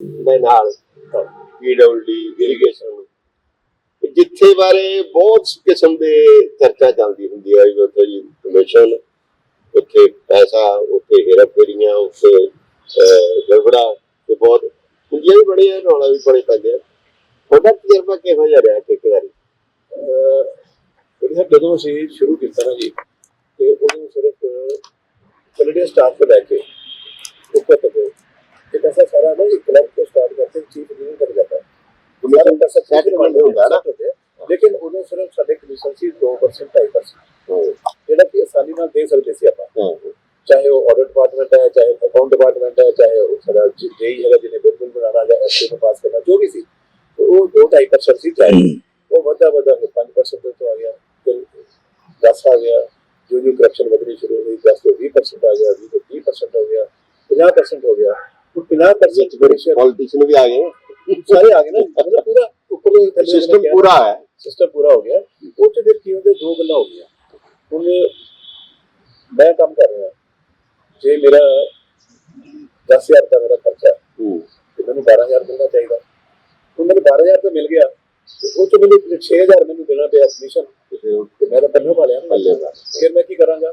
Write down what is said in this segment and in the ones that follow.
ਦੇ ਨਾਲ ਪੀਡਬਲਡੀ ਇਰੀਗੇਸ਼ਨ ਜਿੱਥੇ ਬਾਰੇ ਬਹੁਤ ਕਿਸਮ ਦੇ ਚਰਚਾ ਚੱਲਦੀ ਹੁੰਦੀ ਹੈ ਉੱਥੇ ਜੀ ਕਮਿਸ਼ਨ ਉੱਥੇ ਪੈਸਾ, ਉੱਥੇ ਹੇਰਾਫੇਰੀਆਂ ਉੱਥੇ ਗੜਬੜਾ, ਤੇ ਬਹੁਤ ਹੁੰਦੀਆਂ ਵੀ ਬੜੀਆਂ, ਰੌਲਾ ਵੀ ਬੜੇ ਪੈਂਦੇ ਆ। ਤੁਹਾਡਾ ਤਜਰਬਾ ਕਿਹੋ ਜਿਹਾ ਰਿਹਾ ਠੇਕੇਦਾਰੀ? ਜਿਹੜੀ ਜਦੋਂ ਅਸੀਂ ਸ਼ੁਰੂ ਕੀਤਾ ਨਾ ਜੀ, ਤੇ ਉਦੋਂ ਸਿਰਫ ਕੈਨੇਡੀਅਨ ਸਟਾਫ ਤੋਂ ਲੈ ਕੇ ਉੱਪਰ ਤੱਕ ਇਹ ਪੈਸਾ ਸਾਰਾ ਨਾ ਇੱਕ ਲੱਖ ਤੋਂ ਸਟਾਰਟ ਕਰਕੇ ਚੀਫ ਇੰਜੀਨੀਅਰ ਤੱਕ ਜਾਂਦਾ। ਹੈ ਸਾਰਾ ਪੈਸਾ Settlement ਹੁੰਦਾ ਨਾ। ਲੇਕਿਨ ਉਦੋਂ ਸਿਰਫ ਸਾਡੇ ਕਮਿਸ਼ਨ ਸੀ 2% 2.5% ਜਿਹੜਾ ਕਿ ਆਸਾਨੀ ਨਾਲ ਦੇ ਸਕਦੇ ਸੀ ਆਪਾਂ। ਚਾਹੇ ਉਹ ਆਡਿਟ ਡਿਪਾਰਟਮੈਂਟ ਹੈ ਚਾਹੇ ਅਕਾਊਂਟ ਡਿਪਾਰਟਮੈਂਟ ਹੈ ਚਾਹੇ ਉਹ ਸਾਡਾ ਜੇਈ ਹੈਗਾ ਜਿਹਨੇ ਬਿਲਕੁਲ ਬਣਾਉਣਾ ਜਾਂ ਐਸਏ ਨੂੰ ਪਾਸ ਕਰਨਾ ਜੋ ਵੀ ਸੀ। ਤੇ ਉਹ 2.5% ਸੀ ਚਾਹੇ। ਉਹ ਵੱਧਾ ਵੱਧਾ ਕੇ 5% ਤੋਂ ਆ ਗਿਆ। ਫਿਰ 10 ਆ ਗਿਆ। ਜੋ ਜੋ ਕਰਪਸ਼ਨ ਵਧਣੀ ਸ਼ੁਰੂ ਹੋਈ 10 ਤੋਂ 20% ਆ ਗਿਆ 20 ਤੋਂ 30% ਹੋ ਗਿਆ 50% ਹੋ ਗਿਆ। ਉਹ 50% ਕਰਪਸ਼ਨ ਪੋਲੀਟੀਸ਼ੀਅਨ ਵੀ ਆ ਗਏ। ਸਾਰੇ ਆ ਗਏ ਨਾ। ਮਤਲਬ ਪੂਰਾ ਉੱਪਰ ਸਿਸਟਮ ਪੂਰਾ ਹੈ। ਸਿਸਟਮ ਪੂਰਾ ਹੋ ਗਿਆ। ਉਹ ਚ ਫਿਰ ਕੀ ਹੁੰਦੇ? ਦੋ ਗੱਲਾਂ ਹੋ ਗਈਆਂ। ਹੁਣ ਮੈਂ ਕੰਮ ਕਰ ਰਿਹਾ। ਜੇ ਮੇਰਾ 10000 ਦਾ ਮੇਰਾ ਖਰਚਾ ਹੈ, ਤੇ ਮੈਨੂੰ 12000 ਮਿਲਣਾ ਚਾਹੀਦਾ। ਹੁਣ ਮੈਨੂੰ 12000 ਤਾਂ ਮਿਲ ਗਿਆ। ਤੇ ਉਹ ਚ ਮੈਨੂੰ 6000 ਮੈਨੂੰ ਦੇਣਾ ਪਿਆ ਕਮਿਸ਼ਨ ਤੇ ਮੈਂ ਤਾਂ ਪੱਲੇ ਪਾ ਲਿਆ। ਪੱਲੇ ਪਾ। ਫਿਰ ਮੈਂ ਕੀ ਕਰਾਂਗਾ?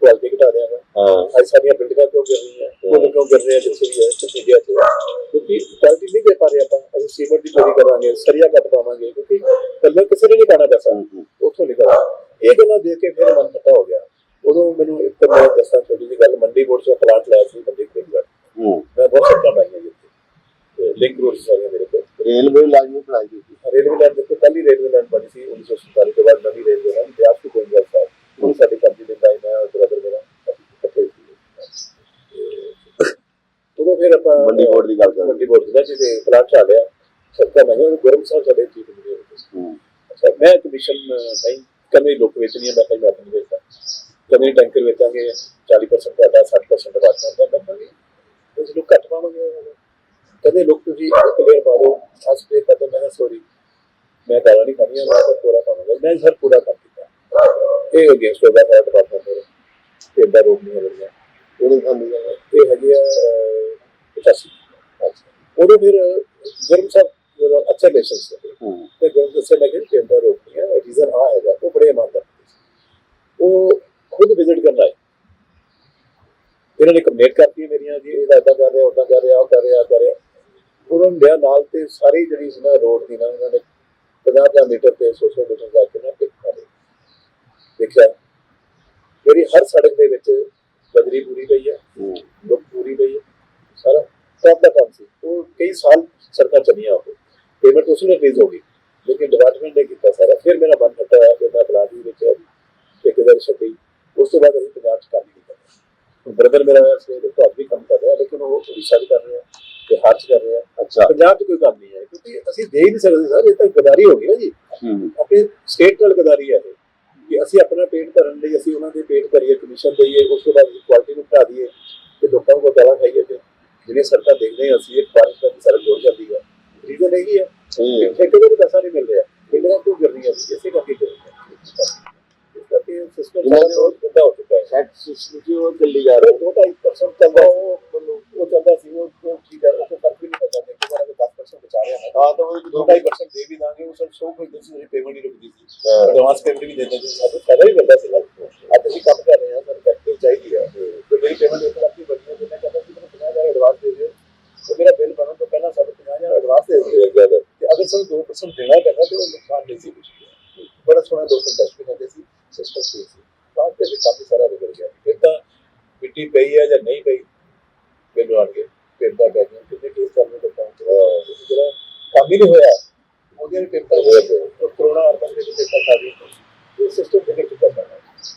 ਕੁਆਲਿਟੀ ਘਟਾ ਦਿਆਂਗਾ। ਹਾਂ ਅੱਜ ਸਾਡੀਆਂ ਬਿਲਡਿੰਗਾਂ ਕਿਉਂ ਗਿਰ ਰਹੀਆਂ? ਉਹ ਕਿਉਂ ਗਿਰ ਰਹੇ ਆ ਜਿੱਥੇ ਵੀ ਹੈ ਵੀ ਹੈ ਕਿਉਂਕਿ ਕੁਆਲਿਟੀ ਨਹੀਂ ਦੇ ਪਾ ਰਹੇ ਆਪਾਂ ਅਸੀਂ ਸੀਮੈਂਟ ਦੀ ਚੋਰੀ ਕਰਾਂਗੇ ਸਰੀਆ ਕੱਟ ਪਾਵਾਂਗੇ ਕਿਉਂਕਿ ਕੱਲੇ ਕਿਸੇ ਨੇ ਨਹੀਂ ਪਾਣਾ ਪੈਸਾ ਉੱਥੋਂ ਨਿਕਲਦਾ ਇਹ ਗੱਲਾਂ ਦੇਖ ਕੇ ਫਿਰ ਮਨ ਖੱਟਾ ਹੋ ਗਿਆ। ਉਦੋਂ ਮੈਨੂੰ ਇੱਕ ਤਾਂ ਮੈਂ ਦੱਸਾਂ ਛੋਟੀ ਜਿਹੀ ਗੱਲ ਮੰਡੀ ਬੋਰਡ ਚੋਂ ਪਲਾਟ ਲਿਆ ਸੀ ਮੰਡੀ ਹੂੰ। ਮੈਂ ਬਹੁਤ ਸੱਟਾਂ ਲਾਈਆਂ ਜਿੱਥੇ ਲਿੰਕ ਰੋਡ ਸਾਰੇ ਮੇਰੇ ਕੋਲ। ਰੇਲਵੇ ਲਾਜ਼ਮੀ ਪੜਾਈ ਕੀਤੀ ਰੇਲਵੇ ਲਾਈਨ ਦੇਖੋ ਪਹਿਲੀ ਰੇਲਵੇ ਲਾਈਨ ਬਣੀ ਸੀ 1947 ਤੋਂ ਬਾਅਦ ਨਵੀਂ ਰੇਲਵੇ ਲਾਈਨ ਤੋਂ ਗੋਇੰਦਵਾਲ ਸਾਹਿਬ ਹੁਣ ਸਾਡੀ ਕੰਪਨੀ ਦੇ ਲਾਈਨ ਹੈ ਬ੍ਰਦਰ ਮੇਰਾ ਅਸੀਂ ਇਕੱਠੇ ਸੀ ਉਦੋਂ ਫਿਰ ਆਪਾਂ ਮੰਡੀ ਬੋਰਡ ਦੀ ਗੱਲ ਕਰ ਮੰਡੀ ਬੋਰਡ ਦਾ ਜਿਹਦੇ ਪਲਾਟ ਚਾ ਲਿਆ। ਸਰਕਾਰ ਨਹੀਂ ਉਹ ਗੁਰਮ ਸਾਹਿਬ ਸਾਡੇ ਚੀਫ ਸੀ। ਹੂੰ। ਅੱਛਾ ਮੈਂ ਕਮਿਸ਼ਨ ਨਹੀਂ ਕਦੇ ਲੋਕ ਵੇਚਣੀ ਹੈ ਮੈਂ ਕਹਿੰਦਾ ਆਪਣੀ ਵੇਚਦਾ। ਕਦੇ ਟੈਂਕਰ ਵੇਚਾਂਗੇ 40% ਤੁਹਾਡਾ 60% ਡਿਪਾਰਟਮੈਂਟ ਦਾ ਰੱਖਾਂਗੇ ਤੁਸੀਂ ਲੋਕ ਘੱਟ ਪਾਵਾਂਗੇ। ਕਦੇ ਲੋਕ ਤੁਸੀਂ ਕਲੀਅਰ ਪਾ ਦੋ ਅਸ ਪੇ ਕਰਦੇ ਮੈਂ ਸੋਰੀ ਮੈਂ ਗਾਲਾਂ ਨਹੀਂ ਖਾਣੀਆਂ ਮੈਂ ਤਾਂ ਪੂਰਾ ਪਾਵਾਂਗਾ। ਮੈਂ ਸਰ ਪੂਰਾ ਕੰਮ ਕੀਤਾ ਇਹ ਅਗੇਂਸਟ ਹੋਗਾ ਸਾਡਾ ਡਿਪਾਰਟਮੈਂਟ ਮੇਰੇ ਤੇ ਦਾ ਰੋਕ ਨਹੀਂ ਹੋਣਾ ਉਹਦੇ ਸਾਨੂੰ ਇਹ ਹੈਗੀ 85 ਉਦੋਂ ਫਿਰ ਗਰਮ ਸਾਹਿਬ ਜਿਹੜਾ ਅੱਛਾ ਰਿਲੇਸ਼ਨ ਸੀ ਹੂੰ ਤੇ ਗਰਮ ਦੱਸੇ ਲੱਗੇ ਕਿ ਅੰਦਰ ਰੋਕ ਨਹੀਂ ਹੈ ਰੀਜ਼ਨ ਆ ਹੈਗਾ ਉਹ ਬੜੇ ਇਮਾਨਦਾਰ ਸੀ। ਉਹ ਖੁਦ ਵਿਜ਼ਿਟ ਕਰਨ ਆਏ ਇਹਨਾਂ ਨੇ ਕੰਪਲੇਂਟ ਕਰਤੀ ਮੇਰੀਆਂ ਜੀ ਇਹ ਇਦਾਂ ਕਰ ਰਿਹਾ ਉਦਾਂ ਕਰ ਰਿਹਾ ਉਹ ਕਰ ਰਿਹਾ ਆਹ ਕਰ ਰਿਹਾ ਉਹਨਾਂ ਨੇ ਲਿਆ ਨਾਲ ਤੇ ਸਾਰੀ ਜਿਹੜੀ ਸੀ ਨਾ ਰੋਡ ਦੀ ਨਾ ਉਹਨਾਂ ਨੇ 50 ਮੀਟਰ ਤੇ 100 ਮੀਟਰ ਜਾ ਕੇ ਨਾ ਟਿਕ ਮਾਰੇ ਦੇਖਿਆ ਜਿਹੜੀ ਹਰ ਸੜਕ ਦੇ ਵਿੱਚ ਬਜਰੀ ਪੂਰੀ ਪਈ ਹੈ ਹੂੰ ਲੁੱਕ ਪੂਰੀ ਪਈ ਹੈ ਸਾਰਾ ਦਾ ਕੰਮ ਸੀ। ਉਹ ਕਈ ਸਾਲ ਸਰਕਾਰ ਚੱਲੀਆਂ ਉਹ। ਪੇਮੈਂਟ ਉਸ ਨੇ ਰਿਲੀਜ਼ ਹੋ ਗਈ। ਲੇਕਿਨ ਡਿਪਾਰਟਮੈਂਟ ਨੇ ਕੀਤਾ ਸਾਰਾ। ਫਿਰ ਮੇਰਾ ਮਨ ਖੱਟਾ ਹੋਇਆ ਕਿ ਮੈਂ ਬਲਾਦੀ ਵਿੱਚ ਠੇਕੇਦਾਰ ਛੱਡੀ। ਉਸ ਤੋਂ ਬਾਅਦ ਅਸੀਂ ਪੰਜਾਬ ਚ ਕੰਮ ਕੀਤਾ ਬ੍ਰਦਰ ਮੇਰਾ ਵੈਸੇ ਤੇ ਤੁਹਾਡਾ ਵੀ ਕੰਮ ਕਰ ਰਿਹਾ ਲੇਕਿਨ ਉਹ ਉੜੀਸਾ ਚ ਕਰ ਰਿਹਾ ਬਿਹਾਰ ਚ ਕਰ ਰਿਹਾ। ਅੱਛਾ। ਪੰਜਾਬ ਚ ਕੋਈ ਕੰਮ ਨਹੀਂ ਹੈ ਕਿਉਂਕਿ ਅਸੀਂ ਦੇ ਹੀ ਨਹੀਂ ਸਕਦੇ ਸਰ। ਇਹ ਤਾਂ ਗਦਾਰੀ ਹੋ ਗਈ ਨਾ ਜੀ। ਆਪਣੇ ਸਟੇਟ ਨਾਲ ਗਦਾਰੀ ਹੈ ਇਹ। ਕਿ ਅਸੀਂ ਆਪਣਾ ਪੇਟ ਭਰਨ ਲਈ ਅਸੀਂ ਉਹਨਾਂ ਦੇ ਪੇਟ ਭਰੀਏ ਕਮਿਸ਼ਨ ਦਈਏ ਉਸ ਤੋਂ ਬਾਅਦ ਕੁਆਲਿਟੀ ਨੂੰ ਘਟਾ ਦਈਏ। ਤੇ ਲੋਕਾਂ ਨੂੰ ਗਾਲਾਂ ਖਾਈਏ ਤੇ ਜਿਹੜੇ ਸਰਕਾਰ ਦੇਖਦੇ ਹਾਂ ਅਸੀਂ ਇੱਕ ਬਾਰਿਸ਼ ਦਾ ਸੜਕ ਜੋੜ ਜਾਂਦੀ ਹੈ। ਰੀਜ਼ਨ ਇਹੀ ਹੈ। ਹੂੰ ਠੇਕੇਦਾਰ ਨੂੰ ਪੈਸਾ ਨਹੀਂ ਮਿਲ ਰਿਹਾ ਬਿਲਡਰਾਂ ਤੋਂ ਗਿਰ ਰਹੀਆਂ ਸੀ ਇਸੇ ਕਰਕੇ ਗਿਰ ਰਹੀਆਂ ਇਸ ਕਰਕੇ ਸਿਸਟਮ ਗੰਦਾ ਹੋ ਚੁੱਕਾ ਹੈ। ਸੈਟ ਸਿਸਟਮ ਜੀ ਉਹ ਚੱਲੀ ਜਾ ਰਿਹਾ। ਦੋ ਢਾਈ percent ਚੱਲਦਾ ਉਹ ਉਹ ਚੱਲਦਾ ਸੀ ਉਹ ਉਹ ਠੀਕ ਹੈ ਉਹ ਫ਼ਰਕ ਵੀ ਨਹੀਂ ਪੈਂਦਾ। ਠੇਕੇਦਾਰ ਅਗਰ 10% ਬਚਾ ਰਿਹਾ। ਹੈ ਹਾਂ ਤਾਂ ਉਹ ਇੱਕ ਦੋ ਦੋ ਢਾਈ percent ਦੇ ਵੀ ਦਾਂਗੇ ਉਹ ਸਭ ਸੌ ਕੋਈ ਦੂਸਰੀ ਜਿਹੜੀ ਪੇਮੈਂਟ ਨਹੀਂ ਰੁਕਦੀ ਸੀ। ਹਾਂ। ਐਡਵਾਂਸ ਪੇਮੈਂਟ ਵੀ ਦੇ ਦਿੰਦੇ ਸੀ। ਸਾਨੂੰ ਫਾਇਦਾ ਹੀ ਮਿਲਦਾ ਸੀ। ਅੱਜ ਅਸੀਂ ਕੰਮ ਕਰ ਰਹੇ ਹਾਂ ਸਾਨੂੰ ਫੈਕਟਰੀ ਚਾਹੀਦੀ ਹੈ ਤੇ ਮੇਰੀ ਪੇਮੈਂਟ ਇੱਕ ਲੱਖ ਦੀ ਬਣੀ ਹੈ ਤੇ ਮੈਂ ਕਹਿੰਦਾ ਸੀ ਮੈਨੂੰ 50000 ਐਡਵਾਂਸ ਦੇ ਦਿਓ ਤੇ ਮੇਰਾ ਬਿੱਲ ਬਣਨ ਤੋਂ ਪਹਿਲਾਂ ਸਾਨੂੰ 50000 ਐਡਵਾਂਸ ਦੇ ਦਿਓ ਸਾਨੂੰ 2% ਦੇਣਾ ਪੈਂਦਾ ਤੇ ਉਹ ਨੁਕਸਾਨ ਨਹੀਂ ਸੀ ਕੁਝ ਬੜਾ ਸੋਹਣਾ ਦੋ ਤਿੰਨ ਟੈਸਟ ਹੁੰਦੇ ਸੀ ਸਿਸਟਮ ਸੀ। ਬਾਅਦ ਤੇ ਕੰਮ ਹੀ ਸਾਰਾ ਵਿਗੜ ਗਿਆ। ਫਿਰ ਤਾਂ ਮਿੱਟੀ ਪਈ ਹੈ ਜਾਂ ਨਹੀਂ ਪਈ ਮੈਨੂੰ ਆਣ ਕੇ ਫਿਰ ਦਾ ਦਿੰਦੇ ਕਿੰਨੇ ਕੇਸ ਕਰਨੇ ਤੋਂ ਪਹੁੰਚ ਜਿਹੜਾ ਕੰਮ ਹੀ ਨਹੀਂ ਹੋਇਆ ਉਹਦੇ ਵੀ ਪੇਪਰ ਹੋਇਆ ਤੇ ਕਰੋਨਾ